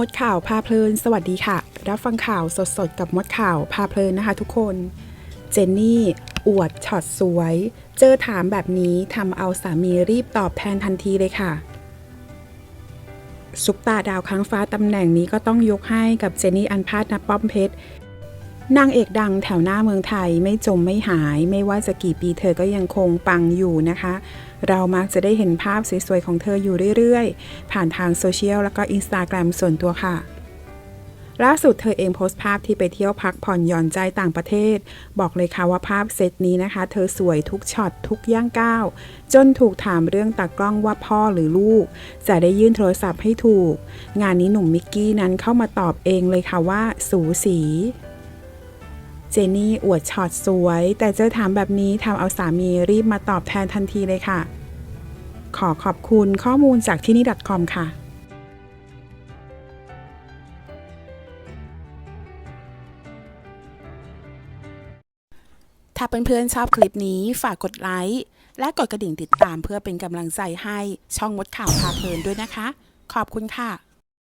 มดข่าวพาเพลิน สวัสดีค่ะ รับฟังข่าวสดๆ กับมดข่าวพาเพลินนะคะทุกคน เจนนี่ อวดช็อตสวย เจอถามแบบนี้ทำเอาสามีรีบตอบแทนทันทีเลยค่ะ ซุปตาดาวค้างฟ้าตำแหน่งนี้ก็ต้องยกให้กับเจนนี่อันพาดนับป้อมเพชร นางเอกดังแถวหน้าเมืองไทยไม่จมไม่หายไม่ว่าจะกี่ปีเธอก็ยังคงปังอยู่นะคะ เรามักจะได้เห็นภาพสวยๆของเธออยู่เรื่อยๆ ผ่านทางโซเชียลแล้วก็อินสตาแกรมส่วนตัวค่ะล่าสุดเธอเองโพสต์ภาพที่ไปเที่ยวพักผ่อนหย่อนใจต่างประเทศ บอกเลยค่ะว่าภาพเซตนี้นะคะ เธอสวยทุกช็อตทุกย่างก้าว จนถูกถามเรื่องตากล้องว่าพ่อหรือลูก จะได้ยื่นโทรศัพท์ให้ถูก งานนี้หนุ่มมิกกี้นั้นเข้ามาตอบเองเลยค่ะว่าสูสี เจนี่อวดช็อตสวย แต่เจอถามแบบนี้ทำเอาสามีรีบมาตอบแทนทันทีเลยค่ะ ขอขอบคุณข้อมูลจากที่นี่ .com ค่ะถ้าเพื่อนๆชอบคลิปนี้ฝากกดไลค์และกดกระดิ่งติดตามเพื่อเป็นกำลังใจให้ช่องมดข่าวพาเพลินด้วยนะคะ ขอบคุณค่ะ